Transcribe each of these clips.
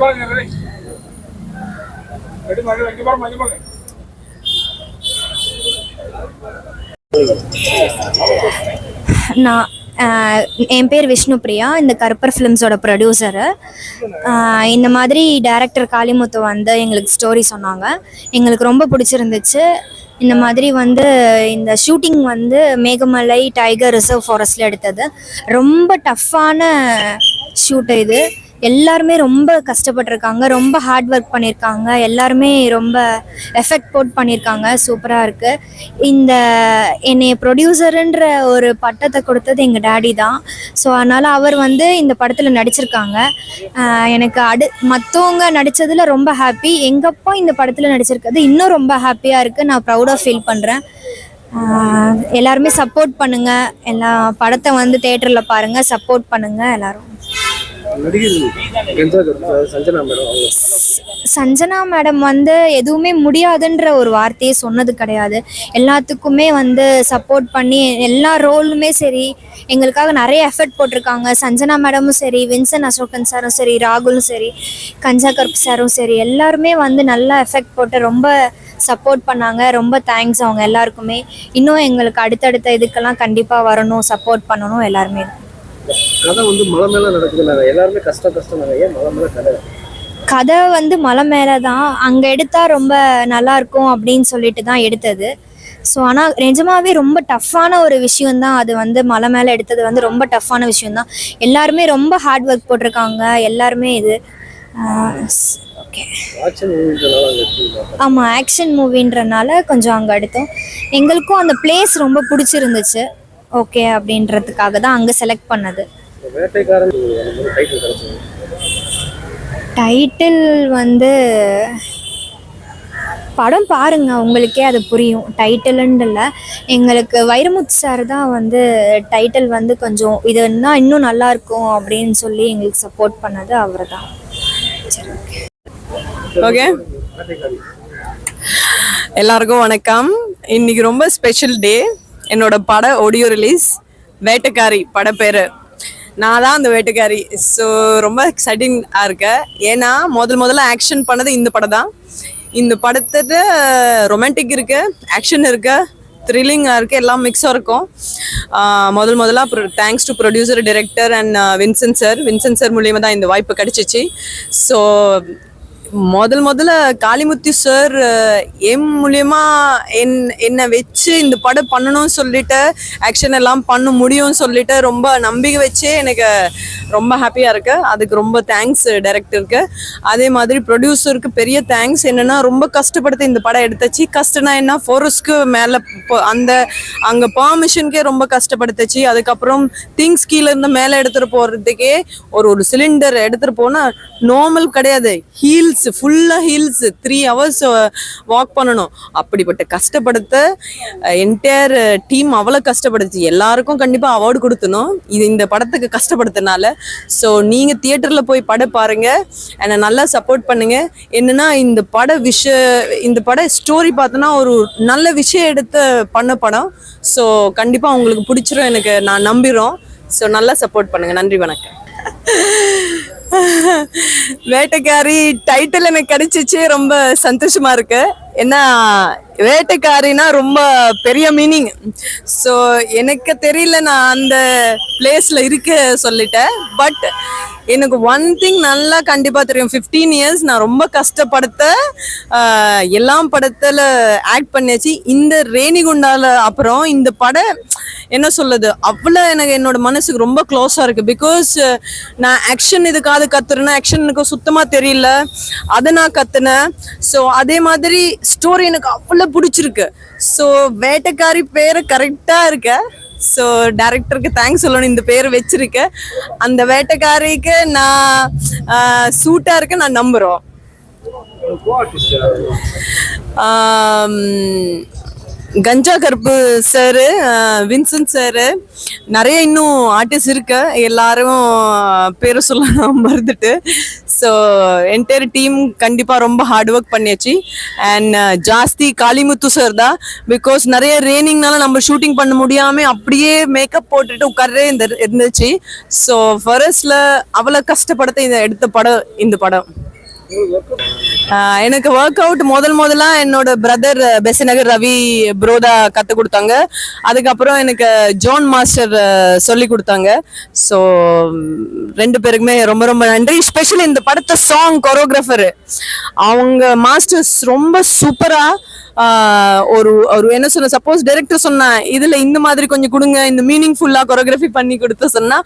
பாருங்க ரெடி பாருங்க இங்க பாருங்க இங்க பாருங்க நான் என் பேர் விஷ்ணுபிரியா இந்த கருப்பர் ஃபிலிம்ஸோட ப்ரொடியூசரு இந்த மாதிரி டேரக்டர் காளிமுத்து வந்து எங்களுக்கு ஸ்டோரி சொன்னாங்க. எங்களுக்கு ரொம்ப பிடிச்சிருந்துச்சு. இந்த மாதிரி வந்து இந்த ஷூட்டிங் வந்து மேகமலை டைகர் ரிசர்வ் ஃபாரஸ்டில் எடுத்தது. ரொம்ப டஃப்பான ஷூட் இது. எல்லாருமே ரொம்ப கஷ்டப்பட்டிருக்காங்க ரொம்ப ஹார்ட் ஒர்க் பண்ணியிருக்காங்க எல்லாருமே ரொம்ப எஃபெக்ட் போட் பண்ணியிருக்காங்க சூப்பராக இருக்குது இந்த என்னை ப்ரொடியூசருன்ற ஒரு பட்டத்தை கொடுத்தது எங்கள் டேடி தான். ஸோ அதனால் அவர் வந்து இந்த படத்தில் நடிச்சிருக்காங்க. எனக்கு அடு மற்றவங்க நடித்ததில் ரொம்ப ஹாப்பி எங்கள் அப்பா இந்த படத்தில் நடிச்சிருக்கிறது இன்னும் ரொம்ப ஹாப்பியாக இருக்குது நான் ப்ரௌடாக ஃபீல் பண்ணுறேன் எல்லாருமே சப்போர்ட் பண்ணுங்கள் எல்லா படத்தை வந்து தேட்டரில் பாருங்கள் சப்போர்ட் பண்ணுங்கள் எல்லாரும். சஞ்சனா மேடம் வந்து எதுவுமே முடியாதுன்ற ஒரு வார்த்தையே சொன்னது கிடையாது. எல்லாத்துக்குமே வந்து சப்போர்ட் பண்ணி எல்லா ரோலுமே சரி எங்களுக்காக நிறைய எஃபர்ட் போட்டிருக்காங்க. சஞ்சனா மேடமும் சரி வின்சன் அசோகன் சாரும் சரி ராகுலும் சரி கஞ்சா கருப்பு சாரும் சரி எல்லாருமே வந்து நல்லா எஃபெக்ட் போட்டு ரொம்ப சப்போர்ட் பண்ணாங்க. ரொம்ப தேங்க்ஸ் அவங்க எல்லாருக்குமே. இன்னும் எங்களுக்கு அடுத்தடுத்த இதுக்கெல்லாம் கண்டிப்பாக வரணும் சப்போர்ட் பண்ணணும் எல்லாருமே. கதை வந்து மலை மேல நடக்குதுனாங்க எல்லாருமே கஷ்டம் கஷ்டம் ஏன் மலை மேல கதை. கதை வந்து மலை மேலே தான் அங்கே எடுத்தால் ரொம்ப நல்லா இருக்கும் அப்படின்னு சொல்லிட்டு தான் எடுத்தது. ஸோ ஆனால் நிஜமாவே ரொம்ப டஃப்பான ஒரு விஷயம்தான் அது வந்து மலை மேலே எடுத்தது வந்து ரொம்ப டஃப்பான விஷயம்தான். எல்லாருமே ரொம்ப ஹார்ட் ஒர்க் போட்டிருக்காங்க. எல்லாருமே இது ஓகே ஆமாம் ஆக்ஷன் மூவின்றனால கொஞ்சம் அங்கே எடுத்தோம். எங்களுக்கும் அந்த பிளேஸ் ரொம்ப பிடிச்சிருந்துச்சு. ஓகே அப்படின்றதுக்காக தான் அங்கே செலக்ட் பண்ணது. டைட்டில் வந்து படம் பாருங்க உங்களுக்கே அது புரியும். டைட்டில்னு இல்லை. எங்களுக்கு வைரமுத்து சார் தான் வந்து டைட்டில் வந்து கொஞ்சம் இது இன்னும் இன்னும் நல்லா இருக்கும் அப்படின்னு சொல்லி எங்களுக்கு சப்போர்ட் பண்ணது அவர் தான். சரி ஓகே ஓகே எல்லாருக்கும் வணக்கம். இன்னைக்கு ரொம்ப ஸ்பெஷல் டே என்னோட பட ஆடியோ ரிலீஸ் வேட்டைக்காரி படப்பேர். நான் தான் அந்த வேட்டைக்காரி. ஸோ ரொம்ப எக்ஸைட்டிங்காக இருக்கேன் ஏன்னா முதல் முதல்ல ஆக்ஷன் பண்ணது இந்த படம் தான். இந்த படத்துல ரொமான்டிக் இருக்கு ஆக்ஷன் இருக்கு த்ரில்லிங்காக இருக்குது எல்லாம் மிக்ஸாக இருக்கும். முதல் முதலாக thanks to producer director and Vinson sir Vinson sir மூலியமாக தான் இந்த வாய்ப்பு கிடச்சிச்சு. ஸோ முதல் முதல்ல காளிமுத்து சார் என் மூலியமா என் என்னை வச்சு இந்த படம் பண்ணணும்னு சொல்லிட்டு ஆக்ஷன் எல்லாம் பண்ண முடியும்னு சொல்லிட்டு ரொம்ப நம்பிக்கை வச்சே எனக்கு ரொம்ப ஹாப்பியாக இருக்கு. அதுக்கு ரொம்ப தேங்க்ஸ் டைரக்டருக்கு அதே மாதிரி ப்ரொடியூசருக்கு பெரிய தேங்க்ஸ் என்னன்னா ரொம்ப கஷ்டப்படுத்தி இந்த படம் எடுத்துச்சு. கஷ்டம்னா என்ன? ஃபோரஸ்க்கு மேலே அந்த அங்கே பர்மிஷனுக்கே ரொம்ப கஷ்டப்படுத்துச்சு. அதுக்கப்புறம் திங்ஸ் கீழே இருந்து மேலே எடுத்துகிட்டு போகிறதுக்கே ஒரு ஒரு சிலிண்டர் எடுத்துகிட்டு போனால் நார்மல் கிடையாது. ஹீல்ஸ் ஃபுல்லாக ஹில்ஸ் த்ரீ ஹவர்ஸ் வாக் பண்ணணும். அப்படிப்பட்ட கஷ்டப்படுத்த uh, என்டையர் டீம் அவ்வளோ கஷ்டப்படுச்சு எல்லாருக்கும் கண்டிப்பாக அவார்டு கொடுத்தணும். இது இந்த படத்துக்கு கஷ்டப்படுத்தினால ஸோ நீங்கள் தியேட்டரில் போய் படம் பாருங்கள் என்னை நல்லா சப்போர்ட் பண்ணுங்கள் என்னென்னா இந்த பட விஷ இந்த பட ஸ்டோரி பார்த்தோன்னா ஒரு நல்ல விஷயம் எடுத்து பண்ண படம். ஸோ கண்டிப்பாக உங்களுக்கு பிடிச்சிரும். எனக்கு நான் நம்புகிறோம் ஸோ நல்லா சப்போர்ட் பண்ணுங்கள் நன்றி வணக்கம். வேட்டைக்காரி டைட்டில் எனக்கு கிடைச்சிச்சு. ரொம்ப சந்தோஷமா இருக்கு. ஏன்னா வேட்டைக்காரினா ரொம்ப பெரிய மீனிங் ஸோ எனக்கு தெரியல நான் அந்த பிளேஸில் இருக்க சொல்லிட்டேன். பட் எனக்கு ஒன் திங் நல்லா கண்டிப்பாக தெரியும். ஃபிஃப்டீன் இயர்ஸ் நான் ரொம்ப கஷ்டப்படுத்த எல்லாம் படத்தில் ஆக்ட் பண்ணியாச்சு. இந்த ரேணிகுண்டால அப்புறம் இந்த படம் என்ன சொல்லுது அவ்வளோ எனக்கு என்னோட மனசுக்கு ரொம்ப க்ளோஸாக இருக்குது பிகாஸ் நான் ஆக்ஷன் இதுக்காவது கத்துறேன்னா ஆக்ஷன் எனக்கு சுத்தமாக தெரியல. அதை நான் கத்துனேன். ஸோ அதே மாதிரி ஸ்டோரி எனக்கு அவ்வளோ பிடிச்சிருக்கு. ஸோ வேட்டைக்காரி பேர் கரெக்டாக இருக்க. ஸோ டேரக்டருக்கு தேங்க்ஸ் சொல்லணும் இந்த பேர் வச்சிருக்கேன் அந்த வேட்டைக்காரிக்கு நான் சூட்டாக இருக்க நான் நம்புகிறோம் கஞ்சா கருப்பு சாரு வின்சென்ட் சாரு. நிறைய இன்னும் ஆர்டிஸ்ட் இருக்கு. எல்லாரும் பேரை சொல்ல மறந்துட்டு. ஸோ என்டையர் டீம் கண்டிப்பாக ரொம்ப ஹார்ட் ஒர்க் பண்ணியாச்சு. அண்ட் ஜாஸ்தி காளிமுத்து சார் தான். பிகாஸ் நிறைய ரெய்னிங்னால நம்ம ஷூட்டிங் பண்ண முடியாமல் அப்படியே மேக்கப் போட்டுட்டு உட்காரே இந்த இருந்துச்சு. ஸோ ஃபரஸ்ட்ல அவ்வளோ கஷ்டப்படுத்த இந்த எடுத்த படம் இந்த படம். எனக்கு ஒர்க் அவுட் முதல் முதலாக என்னோட பிரதர் பெசநகர் ரவி ப்ரோதா கற்றுக் கொடுத்தாங்க. அதுக்கப்புறம் எனக்கு ஜான் மாஸ்டர் சொல்லி கொடுத்தாங்க. ஸோ ரெண்டு பேருக்குமே ரொம்ப ரொம்ப நன்றி. ஸ்பெஷலி இந்த படத்தை சாங் கொரோகிராஃபரு அவங்க மாஸ்டர்ஸ் ரொம்ப சூப்பராக ஒரு ஒரு என்ன சொன்ன சப்போஸ் டைரக்டர் சொன்னேன் இதில் இந்த மாதிரி கொஞ்சம் கொடுங்க இந்த மீனிங்ஃபுல்லாக கொரோகிராஃபி பண்ணி கொடுத்து சொன்னால்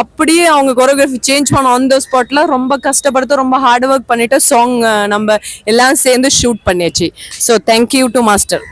அப்படியே அவங்க கொரோகிராஃபி சேஞ்ச் பண்ண ஆன் த ஸ்பாட்டில் ரொம்ப கஷ்டப்படுத்த ரொம்ப ஹார்ட் ஒர்க் பண்ணிவிட்டு சாங் நம்ம நம்ம எல்லாம் சேர்ந்து ஷூட் பண்ணியாச்சு. So thank you to master